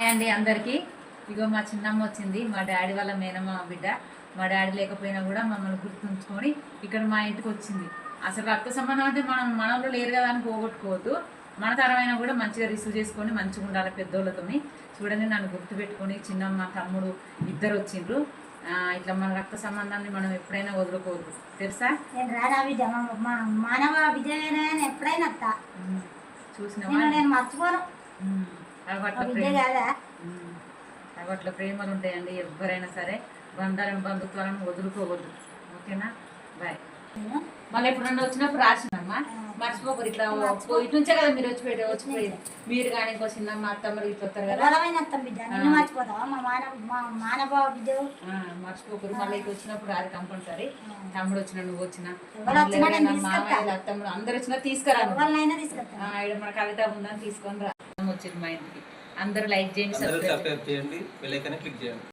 అండి అందరికీ. ఇగో మా చిన్నమ్మ వచ్చింది మా డాడీ వాళ్ళ మేనమ్మ బిడ్డ. మా డాడీ లేకపోయినా కూడా మమ్మల్ని గుర్తుంచుకొని ఇక్కడ మా ఇంటికి వచ్చింది. అసలు రక్త సంబంధం అంటే మనం మనలో లేరు కదా అని పోగొట్టుకోవద్దు. మన తరమైనా కూడా మంచిగా రిసీవ్ చేసుకొని మంచిగా ఉండాలి పెద్దోళ్ళతోని. చూడండి నన్ను గుర్తుపెట్టుకొని చిన్నమ్మ తమ్ముడు ఇద్దరు వచ్చిండ్రు. ఇట్లా మన రక్త సంబంధాన్ని మనం ఎప్పుడైనా వదులుకోవద్దు. తెలుసా? మానవ విద్యనే ఎప్పుడైనా చూసినవా? నేను మర్చిపోను. అలవాట్ల ప్రేమలు ఉంటాయండి ఎవరైనా సరే. బంధాలను బంధుత్వాలను వదులుకోవద్దు. ఓకేనా? బాయ్ మళ్ళీ ఎప్పుడన్నా వచ్చినప్పుడు రాసినమ్మా. మర్చిపోకరు ఇట్లా ఇటు నుంచే కదా మీరు వచ్చిపోయి వచ్చిపోయేది మీరు కానీ ఇంకో చిన్న మా అత్తమ్మలు ఇట్లా వస్తారు కదా. బలమైన అత్త బిడ్డ. నిన్ను మర్చిపోతావా? మా మానవ మా మానవ విద్య ఆ, మర్చిపోకరు మళ్ళీ ఇటు వచ్చినప్పుడు అది కంపల్సరీ. తమ్ముడు వచ్చిన నువ్వు వచ్చిన. మామయ్య అత్తమ్ముడు అందరు వచ్చినా తీసుకురా మన కవిత ఉందని తీసుకొని రా. వచ్చింది మా ఇంటికి. అందరూ లైక్ చేయండి సబ్స్క్రైబ్ సబ్స్క్రైబ్ చేయండి బెల్ ఐకాన్ క్లిక్ చేయండి.